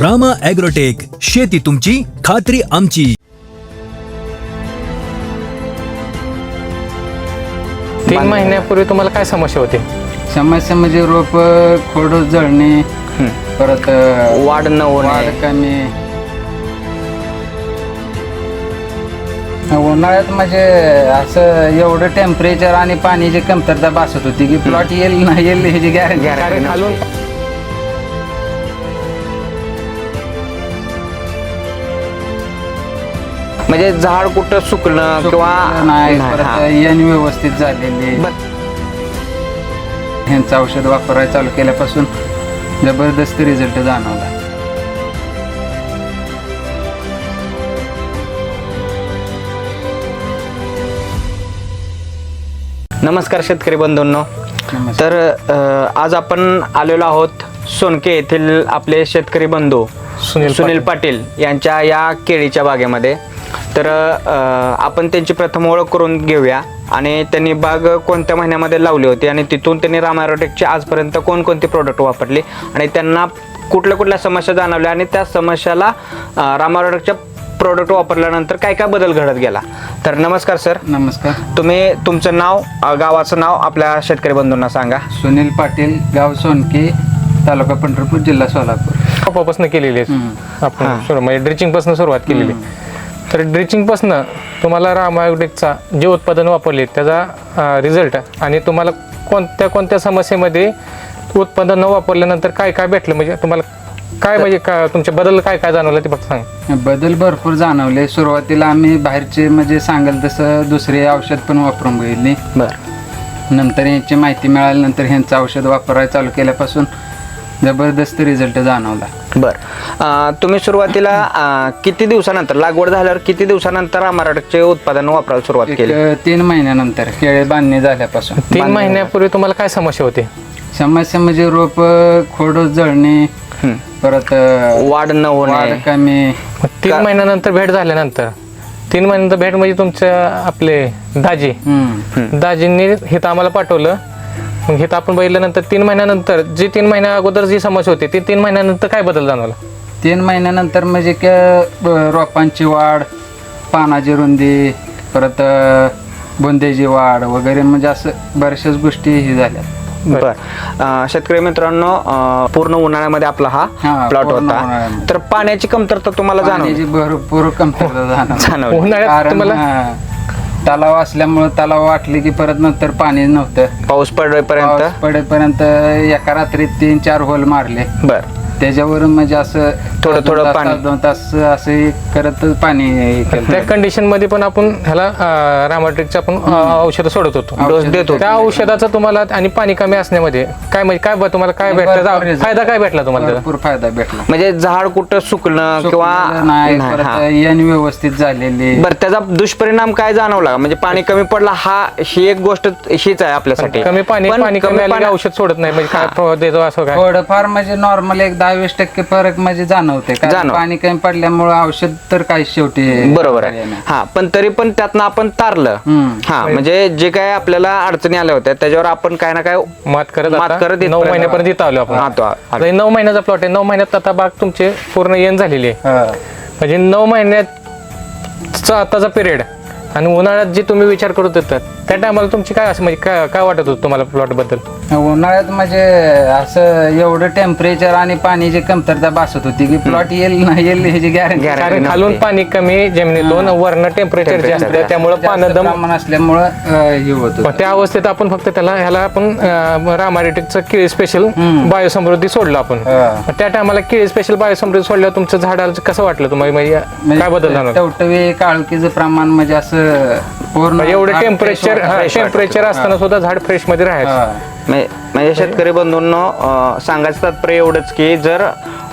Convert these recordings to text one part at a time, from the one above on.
Rama agrotech शेती तुमची खात्री आमची. तीन महिन्यापूर्वी तुम्हाला काय समस्या होती? समस्या म्हणजे रोप खोड जळणे परत अ, वाढ न वाढ होणे कमी. उन्हाळ्यात म्हणजे असं एवढं टेम्परेचर आणि पाण्याची कमतरता भासत होती की प्लॉट येईल ना येईल ह्याची गॅरंटी खालून म्हणजे झाड कुठं सुकणं किंवा नाही व्यवस्थित झालेली. बर- ह्यांचं औषध वापरायला चालू केल्यापासून जबरदस्त रिझल्ट जाणवला. नमस्कार शेतकरी बंधूंनो. नमस्कार. तर अ, आज आपण आलेलो आहोत सोनके येथील आपले शेतकरी बंधू सुनील सुनील पाटील यांच्या या केळीच्या बागेमध्ये. तर आपण त्यांची प्रथम ओळख करून घेऊया. आणि त्यांनी बाग कोणत्या महिन्यामध्ये लावली होती? आणि तिथून त्यांनी रामायरोटेकचे आजपर्यंत कोणकोणते प्रोडक्ट वापरले? आणि त्यांना कुठल्या कुठल्या समस्या जाणवल्या? आणि त्या समस्याला रामायरोटेकच्या प्रोडक्ट वापरल्यानंतर काय काय बदल घडत गेला? तर नमस्कार सर. नमस्कार. तुम्ही तुमचं नाव गावाचं नाव आपल्या शेतकरी बंधूंना सांगा. सुनील पाटील गाव सोनके तालुका पंढरपूर जिल्हा सोलापूर. कपापासून केलेली आहे. आपण सुरू म्हणजे ड्रिचिंगपासून सुरुवात केलेली. तर ड्रिचिंगपासून तुम्हाला रामायोटेकचा जे उत्पादन वापरले त्याचा रिझल्ट आणि तुम्हाला कोणत्या कोणत्या समस्येमध्ये उत्पादन न वापरल्यानंतर काय काय भेटलं? म्हणजे तुम्हाला काय म्हणजे का तुमचे बदल काय काय जाणवलं ते फक्त सांग. बदल भरपूर जाणवले. सुरुवातीला आम्ही बाहेरचे म्हणजे सांगाल तसं दुसरे औषध पण वापरून बघितली. बर. नंतर यांची माहिती मिळाल्यानंतर ह्यांचं औषध वापरायला चालू केल्यापासून जबरदस्त रिझल्ट जाणवला. बर. तुम्ही सुरुवातीला किती दिवसानंतर लागवड झाल्यावर किती दिवसानंतर रामारोटेकचे उत्पादन वापरायला सुरुवात केली? तीन महिन्यानंतर केळे बांधणी झाल्यापासून. तीन महिन्यापूर्वी तुम्हाला काय समस्या होती? समस्या म्हणजे रोप खोड जळणे हं. परत अ, वाढ न वाढ होणे कमी. मग तीन महिन्यानंतर भेट झाल्यानंतर तीन महिन्यानंतर भेट म्हणजे तुमच्या आपले दाजी हम्म. दाजींनी हिथं आम्हाला पाठवलं मग हिथं आपण बघितल्यानंतर तीन महिन्यानंतर जी तीन महिन्या अगोदर जी समस्या होती ती तीन महिन्यानंतर काय बदल जाणवला? तीन महिन्यानंतर म्हणजे की रोपांची वाढ पानाची रुंदी परत अ, बुंदेची वाढ वगैरे म्हणजे असं बऱ्याचशाच गोष्टी ही झाल्या. बर. अ, शेतकरी मित्रांनो अ, पूर्ण उन्हाळ्यामध्ये आपला हा हा, प्लॉट पूर्ण होता. उन्हाळ्यामध्ये. तर पाण्याची कमतरता तुम्हाला पाण्याची जाणवली भरपूर कमतरता जाणवली. जाणवली. उन्हाळ्यात कारण तुम्हाला? हा, तलाव असल्यामुळे तलाव वाटले की परत नंतर पाणी नव्हतं. पाऊस पडेपर्यंत पाऊस पडेपर्यंत एका रात्रीत तीन चार होल मारले. बर. त्याच्यावरून म्हणजे असं थोडं- थोडं तास- पाणी. दोन तास असे करत पाणी हे केलं. त्या कंडिशनमध्ये पण आपण ह्याला रामाट्रिकचं आपण औषध सोडत होतो. डोस देत होतो. त्या औषधाचा तुम्हाला आणि पाणी कमी असण्यामध्ये काय म्हणजे काय ब- तुम्हाला काय भरपूर भेटला? result. फायदा काय भेटला तुम्हाला त्याचा? भरपूर फायदा भेटला. म्हणजे झाड कुठं सुकणं किंवा सुकलेलं नाही नाही, परत हा. येण व्यवस्थित झालेली. बर त्याचा दुष्परिणाम काय जाणवला? म्हणजे पाणी कमी पडला हा ही एक गोष्ट हीच आहे आपल्यासाठी. कमी पाणी पण पाणी कमी आलं की पाण्या- औषध सोडत नाही म्हणजे काय प्रभाव देतो असं काय? थोडंफार म्हणजे नॉर्मल एक दहा वीस टक्के फरक म्हणजे जाणवते कारण जाणव. पाणी कमी पडल्यामुळे औषध तर काही शेवटी बरोबर आहे. हा पण तरी पण त्यातनं आपण तारलं. हम्म. हा म्हणजे जे काय आपल्याला अडचणी आल्या होत्या त्याच्यावर आपण काय ना काय मात करत मात आता करत नऊ इथपर्यंत महिन्यापर्यंत इथं आलो आपण. हा, तो आ- आता हे नऊ महिन्याचा प्लॉट आहे. नऊ महिन्यात आता बाग तुमचे पूर्ण येण झालेली आहे. हा. म्हणजे नऊ महिन्याचा आताचा पिरियड आणि उन्हाळ्यात जे तुम्ही विचार करत होतात त्या टायमाला तुमची काय असं म्हणजे काय काय वाटत होतं तुम्हाला प्लॉटबद्दल उन्हाळ्यात म्हणजे असं एवढं टेम्परेचर आणि पाण्याची कमतरता भासत होती की प्लॉट येईल ना येईल ह्याची गॅरंटी कारण. खालून पाणी कमी जमिनीतून वरनं टेम्परेचर जास्त. त्यामुळे पानं दम प्रमाण असल्यामुळं अं, हे होत होतं. त्या अवस्थेत आपण फक्त त्याला ह्याला आपण रामारेटिकचं केळी स्पेशल बायोसमृद्धी सोडलं आपण हा. मग त्या टायमाला केळी स्पेशल बायोसमृद्धी सोडल्यावर तुमचं झाडाला कसं वाटलं तुम्हाला म्हणजे काय बदल जाणवला टवटवी काळुकीचं प्रमाण म्हणजे असं पूर्ण म्हणजे एवढं टेम्परेचर. टेम्परेचर असताना सुद्धा झाड फ्रेशमध्ये राहायचं हा. म्हणजे शेतकरी बंधूंनो सांगायचं तात्पर्य एवढंच की जर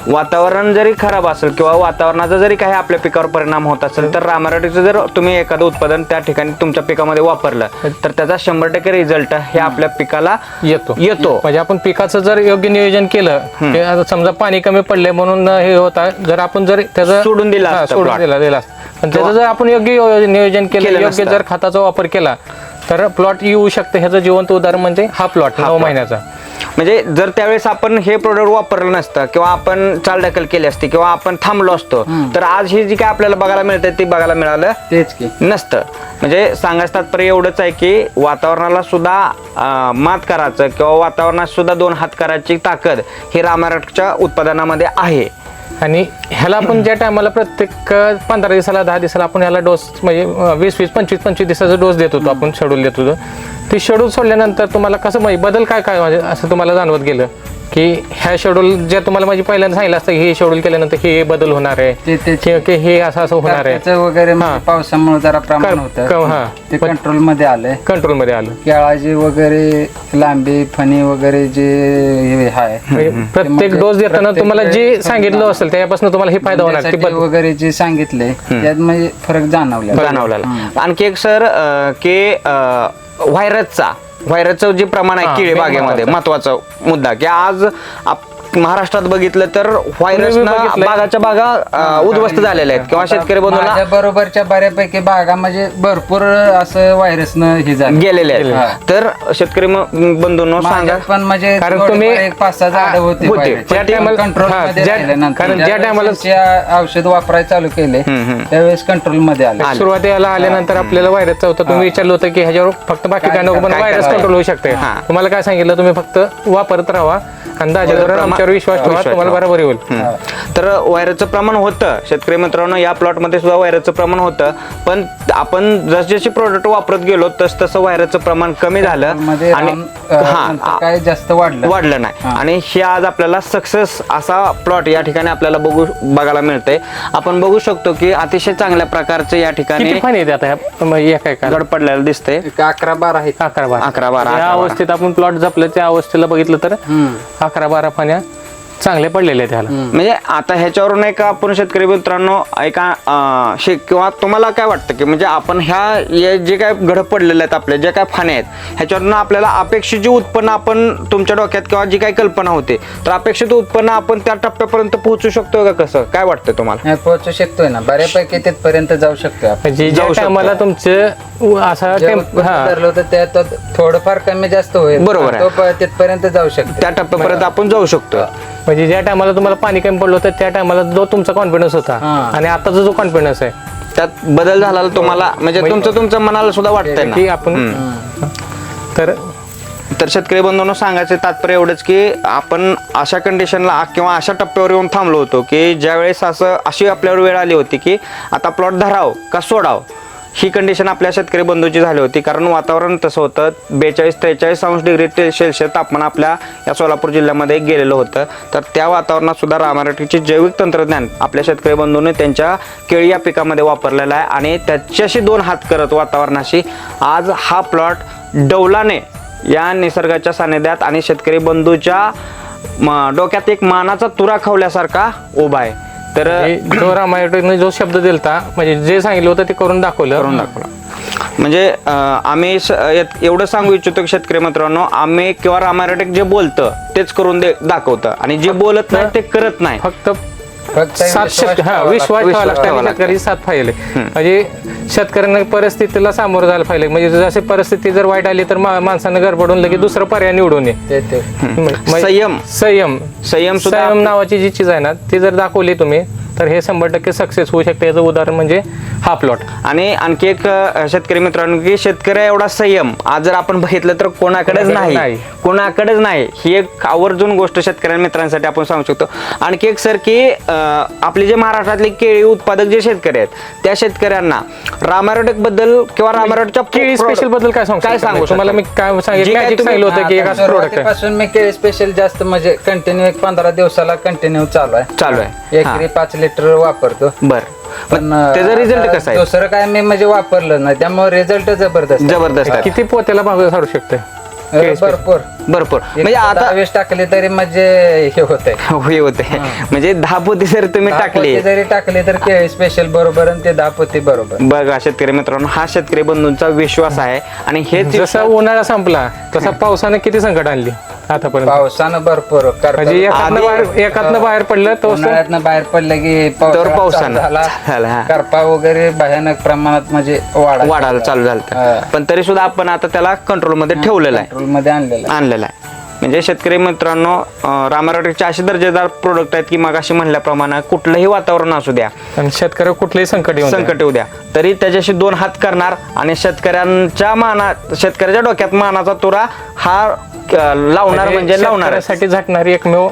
वातावरण जरी खराब असेल किंवा वातावरणाचा जरी काही आपल्या पिकावर परिणाम होत असेल तर रामारोटीचं जर तुम्ही एखादं उत्पादन त्या ठिकाणी तुमच्या पिकामध्ये वापरलं तर त्याचा शंभर टक्के रिझल्ट हे आपल्या पिकाला येतो येतो म्हणजे आपण पिकाचं जर योग्य नियोजन केलं समजा पाणी कमी पडले म्हणून हे होता जर आपण जर त्याचं सोडून दिलं सोडून. दिला दिला असतं. पण त्याचं जर आपण योग्य यो- नियोजन केलं केलं योग्य नसतं. जर खताचा वापर केला तर प्लॉट येऊ शकतं. ह्याचं जिवंत उदाहरण म्हणजे हा प्लॉट नऊ महिन्याचा. म्हणजे जर त्यावेळेस आपण हे प्रोडक्ट वापरलं नसतं किंवा आपण चालढकल केली असती किंवा आपण थांबलो असतो तर आज ही जी काय आपल्याला बघायला मिळते ती बघायला मिळालं तेच की. नसतं. म्हणजे सांगायचं तात्पर्य एवढंच आहे की वातावरणाला सुद्धा अं, मात करायचं किंवा वातावरणात सुद्धा दोन हात करायची ताकद ही रामारटच्या उत्पादनामध्ये आहे. आणि ह्याला आपण ज्या टायमाला प्रत्येक पंधरा दिवसाला दहा दिवसाला आपण ह्याला डोस म्हणजे वीस वीस पंचवीस पंचवीस दिवसाचा डोस देत होतो आपण शेड्यूल देत होतो. ते शेड्यूल सोडल्यानंतर तुम्हाला कसं म्हणजे बदल काय काय म्हणजे असं तुम्हाला जाणवत गेलं? की ह्या शेड्यूल जे तुम्हाला माझी पहिल्यांदा सांगितलं असतं की हे शेड्यूल केल्यानंतर हे बदल होणार आहे. ते ते की- की हे असं असं होणार आहे. त्याचं वगैरे म्हणजे हा. पावसामुळे जरा प्रमाण कर- क- हा. होतं ते कंट्रोलमध्ये आलंय. कंट्रोलमध्ये आलं. केळाची वगैरे लांबी फणी वगैरे जे हे आहे. म्हणजे प्रत्येक म्हणजे डोस देताना प्रत्येक तुम्हाला जे सांगितलं असेल त्यापासून तुम्हाला हे फायदा होणार ती त्यासाठी बदल वगैरे जे सांगितले त्यात म्हणजे फरक जाणवला जाणवलेला आणखी एक सर की अं, व्हायरसचा व्हायरसचं जे प्रमाण आहे हा, केळी main बागेमध्ये. महत्त्वाचा मुद्दा की आज आप- महाराष्ट्रात बघितलं तर व्हायरसनं. बागाच्या बागा अं, उद्ध्वस्त झालेल्या आहेत किंवा शेतकरी बंधूंना माझ्या बरोबरच्या बऱ्यापैकी बागा म्हणजे भरपूर असं व्हायरसनं हे झालं गेलेले. आहेत तर शेतकरी म- बंधूंनो सांगा माझ्यात पण म्हणजे कारण थोडेफार तुम्ही- एक पाच सहा झाडं होती होते. बाहेरची. ज्या कंट्रोल हा, मध्ये ज्या- राहिल्यानंतर कारण ज्या ज्यावेळेस टायमाला- त्यांची औषध वापरायला चालू केले त्यावेळेस कंट्रोलमध्ये आले आले. सुरुवातीला आल्यानंतर आपल्याला व्हायरसचा होता तुम्ही विचारलं होतं की ह्याच्यावर फक्त बाकी काय काय नको पण काय व्हायरस करावं? कंट्रोल होऊ शकते हा. तुम्हाला काय सांगितलं तुम्ही फक्त वापरत राहा दाजावर प्रमाण- आमच्यावर विश्वास ठेवा तुम्हाला. बरोबर होईल. तर व्हायरसचं प्रमाण होतं. शेतकरी मित्रांनो या प्लॉटमध्ये सुद्धा व्हायरसचं प्रमाण होतं. पण आपण जसजशी प्रोडक्ट वापरत गेलो तस तसं व्हायरसचं प्रमाण कमी झालं. मध्ये आणि हा काय जास्त वाढलं. वाढलं नाही. आणि हे आज आपल्याला सक्सेस असा प्लॉट या ठिकाणी आपल्याला बघू बघायला मिळतंय. आपण बघू शकतो की अतिशय चांगल्या प्रकारचे या ठिकाणी किती फाणी येते आता ह्या म- एका एका गड पडलेलं दिसतंय. अकरा बारा अकरा बारा. अकरा बारा. अवस्थेत आपण प्लॉट जपलं त्या अवस्थेला बघितलं तर. अकरा बारा फाण्या चांगले पडलेले आहेत ह्याला. म्हणजे आता ह्याच्यावरून एक आपण शेतकरी मित्रांनो एका अं, शे किंवा तुम्हाला काय वाटतं की म्हणजे आपण ह्या हे जे काय घड पडलेले आहेत आपले जे काय फाणे आहेत ह्याच्यावरून आपल्याला अपेक्षित जे उत्पन्न आपण तुमच्या डोक्यात किंवा जी काही कल्पना होते तर अपेक्षित उत्पन्न आपण त्या टप्प्यापर्यंत पोहोचू शकतो का कसं? काय वाटतं तुम्हाला? हे पोहोचू शकतोय ना. बऱ्यापैकी तिथपर्यंत जाऊ शकतोय आपण. म्हणजे ज्या जाऊ शकतो. टायमाला तुमचं उ- असा जे टेम्प उत्पन्न हा. धरलं होतं त्यात थोडंफार कमी जास्त होईल. बरोबर आहे. तो प- तिथपर्यंत जाऊ शकतो त्या टप्प्यापर्यंत आपण जाऊ शकतो म्हणजे ज्या टायमाला तुम्हाला पाणी कमी पडलं होतं त्या टायमाला जो तुमचा कॉन्फिडन्स होता. हा. आणि आताचा जो कॉन्फिडन्स आहे. त्यात बदल झाला तुम्हाला? म्हणजे तुमचं तुमचं मनाला सुद्धा वाटतंय की आपण तर तर शेतकरी बंधूंनो सांगायचे तात्पर्य एवढंच की आपण अशा कंडिशनला किंवा अशा टप्प्यावर येऊन थांबलो होतो की ज्यावेळेस असं अशी आपल्यावर वेळ आली होती की आता प्लॉट धराव का सोडाव? ही कंडिशन आपल्या शेतकरी बंधूची झाली होती. कारण वातावरण तसं होतं. बेचाळीस त्रेचाळीस अंश डिग्री सेल्सिअस तापमान आपल्या या सोलापूर जिल्ह्यामध्ये गेलेलं होतं. तर त्या वातावरणात सुद्धा जैविक तंत्रज्ञान आपल्या शेतकरी बंधूंनी त्यांच्या केळी या पिकामध्ये वापरलेलं आहे. आणि त्याच्याशी दोन हात करत वातावरणाशी आज हा प्लॉट डौलाने या निसर्गाच्या सानिध्यात आणि शेतकरी बंधूच्या म- डोक्यात एक मानाचा तुरा खावल्यासारखा उभा आहे. तर हे जो रामायणाने जो शब्द दिलता म्हणजे जे सांगितलं होतं ते करून दाखवलं. करून दाखवला. म्हणजे आम्ही एवढं सांगू इच्छितो की शेतकरी मित्रांनो आम्ही किंवा रामायटेक जे बोलतं तेच करून दाखवतं. आणि जे बोलत नाही ते करत नाही. फक्त फक्त सात विश्वास शेत हा विश्वास लागतो. ठेवावा लागतो. आणि. शेतकरी साथ पाहिले म्हणजे शेतकऱ्यांना परिस्थितीला सामोरं जायला पाहिजे. म्हणजे जशी परिस्थिती जर वाईट आली तर मा- माणसानं गडबडून लगेच दुसरं पर्याय निवडून ये. ते ते. म्हणजे- संयम. संयम. संयम सुद्धा संयम नावाची जी चीज आहे ना ती जर दाखवली तुम्ही तर हे शंभर टक्के सक्सेस होऊ शकते. याचं उदाहरण म्हणजे हा प्लॉट आणि आणखी एक शेतकरी मित्रांनो की शेतकरी एवढा संयम आज जर आपण बघितलं तर कोणाकडेच नाही. कोणाकडेच नाही. ही एक आवर्जून गोष्ट शेतकरी मित्रांसाठी आपण सांगू शकतो. आणखी एक सर की आपले जे महाराष्ट्रातले केळी उत्पादक जे शेतकरी आहेत त्या शेतकऱ्यांना रामारोटेकबद्दल किंवा रामारोटच्या केळी स्पेशलबद्दल काय सांगू काय? सांगू तुम्हाला मी? काय सांगितलं? होतं की एक प्रोडक्ट सुरुवातीपासून मी केळी स्पेशल जास्त म्हणजे कंटिन्यू एक पंधरा दिवसाला कंटिन्यू चालू आहे. चालू आहे. एकरी पाच लिटर वापरतो. बर. पण त्याचा रिझल्ट कसा आहे? दुसरं काय मी म्हणजे वापरलं नाही त्यामुळे रिझल्ट जबरदस्त आहे. जबरदस्त आहे. किती पोत्याला भाव सारू शकते भरपूर. भरपूर. म्हणजे आता दहा वीस टाकले तरी म्हणजे हे होत हे होते म्हणजे दहा पोती जर तुम्ही टाकली जरी टाकले तर केळी स्पेशल बरोबर आणि ते दहा पोती बरोबर. बघा शेतकरी मित्रांनो हा शेतकरी बंधूंचा विश्वास आहे आणि हेच जसा उन्हाळा संपला तसा पावसानं किती संकट आणली? आतापर्यंत. पावसानं भरपूर म्हणजे एकातनं बाहेर एकातनं बाहेर पडलं तर उन्हाळ्यातनं बाहेर पडलं की तर पावसानं. झाला. झाला. करपा वगैरे भयानक प्रमाणात म्हणजे वाढा वाढायला चालू झालं हा. पण तरी सुद्धा आपण आता त्याला कंट्रोलमध्ये ठेवलेलं आहे. कंट्रोलमध्ये आणलेला आहे. आणलेलं आहे. म्हणजे शेतकरी मित्रांनो रामारोटेकचे असे दर्जेदार प्रोडक्ट आहेत की मग अशी म्हणल्याप्रमाणे कुठलंही वातावरण असू द्या. आणि शेतकऱ्यावर कुठलंही संकट येऊन संकट येऊ द्या. तरी त्याच्याशी दोन हात करणार आणि शेतकऱ्यांच्या माना शेतकऱ्याच्या डोक्यात मानाचा तुरा हा लावणार म्हणजे लावणार. साठी झटणारी एकमेव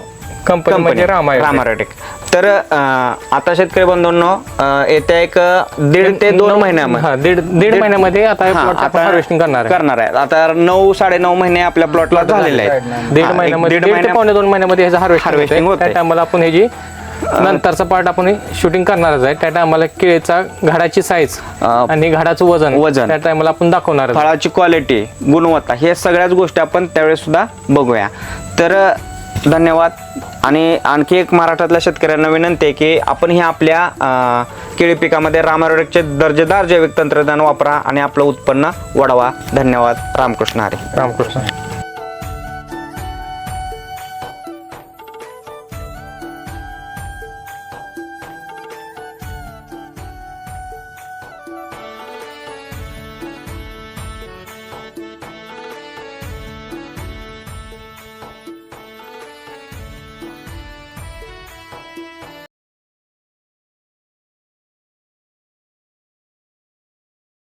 कंपनी म्हणजे रामायण रामारोटेक. तर अ, आता शेतकरी बंधूंनो अ, येत्या एक अ, दीड ते दोन महिन्यामध्ये हा, दीड दीड महिन्यामध्ये आता हा, आपण आता हार्वेस्टिंग करणार आहे. करणार आहे. आता नऊ साडे नऊ महिने आपल्या प्लॉटला झालेले आहेत. दीड हा, एक महिन्यामध्ये दीड पावणे दोन महिन्यामध्ये ह्याचं Harvesting हार्वेस्टिंग होतंय. त्या टायमाला आपण ह्याची नंतरचा पार्ट आपण शूटिंग करणारच आहे. त्या टायमाला केळीचा घडाची साईज आणि घडाचं वजन वजन. त्या टायमाला आपण दाखवणार फळाची क्वालिटी गुणवत्ता हे सगळ्याच गोष्टी आपण त्यावेळेस सुद्धा बघूया. तर धन्यवाद. आणि आणखी एक महाराष्ट्रातल्या शेतकऱ्यांना विनंती आहे की आपण हे आपल्या केळी पिकामध्ये रामारोडेकचे दर्जेदार जैविक तंत्रज्ञान वापरा आणि आपलं उत्पन्न वाढवा. धन्यवाद. रामकृष्ण हरी. रामकृष्ण